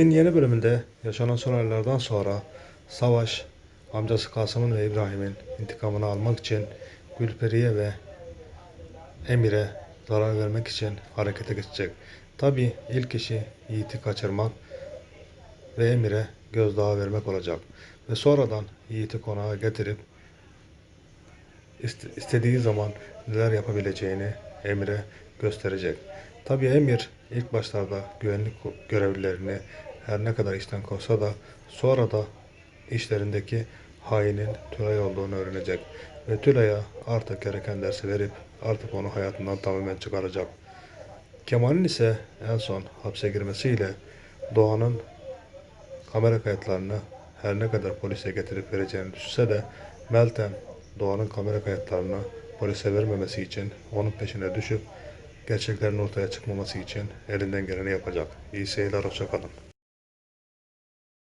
Yeni bölümünde yaşanan son olaylardan sonra Savaş amcası Kasım'ın ve İbrahim'in intikamını almak için Gülperi'ye ve Emir'e zarar vermek için harekete geçecek. Tabi ilk işi Yiğit'i kaçırmak ve Emir'e gözdağı vermek olacak. Ve sonradan Yiğit'i konağa getirip iste- istediği zaman neler yapabileceğini Emir'e gösterecek. Tabii Emir ilk başlarda güvenlik görevlilerini her ne kadar işten kovsa da sonra da işlerindeki hainin Tülay olduğunu öğrenecek. Ve Tülay'a artık gereken dersi verip artık onu hayatından tamamen çıkaracak. Kemal'in ise en son hapse girmesiyle Doğan'ın kamera kayıtlarını her ne kadar polise getirip vereceğini düşünse de Meltem Doğan'ın kamera kayıtlarını polise vermemesi için onun peşine düşüp gerçeklerin ortaya çıkmaması için elinden geleni yapacak. İyi seyirler, hoşça kalın.